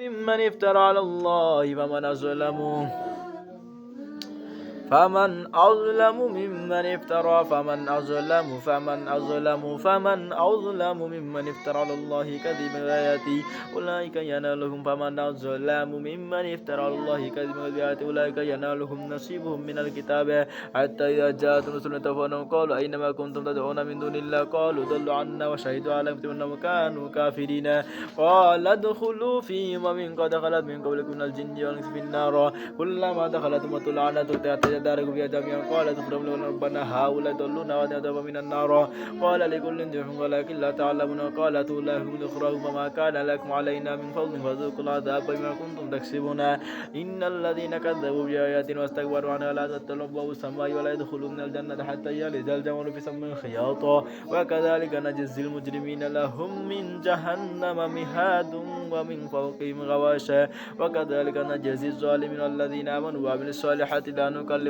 ممن افترى على الله فمن أظلم فمن أظلم ممن افترى فمن أظلم فمن أظلم فمن أظلم ممن افترى على الله كذبا ويأتي. أولئك ينالهم فمن أظلم ممن افترى على الله كذبا ويأتي. أولئك ينالهم نصيبهم من الكتاب. حتى إذا جاءت رسلنا توفونهم قالوا أينما كنتم تدعون من دون الله؟ قالوا ضلوا عنا وشهدوا على أنهم كانوا كافرين. قال ادخلوا في أمم قد خلت من قبلكم من الجن والإنس في النار. كلما دخلت أمة لعنت داركم فيها جميعا. قال تخرج لنا ربنا؟ هؤلاء ضلونا ونذهب من النار. قال لكل ضعف ولكن لا تعلمون. قال لهم اخرجوا فما كان لكم علينا من فضل فذوقوا العذاب بما كنتم تكسبون. إن الذين كذبوا بآياتنا واستكبروا عنها لا تدخلوا أبواب السماء ولا يدخلوا من الجنة حتى يلج الجمل في سم الخياط وكذلك نجزي المجرمين لهم من جهنم مهاد ومن فوقهم غواشا وكذلك نجزي الظالمين الذين آمنوا وعملوا الصالحات لا نكلف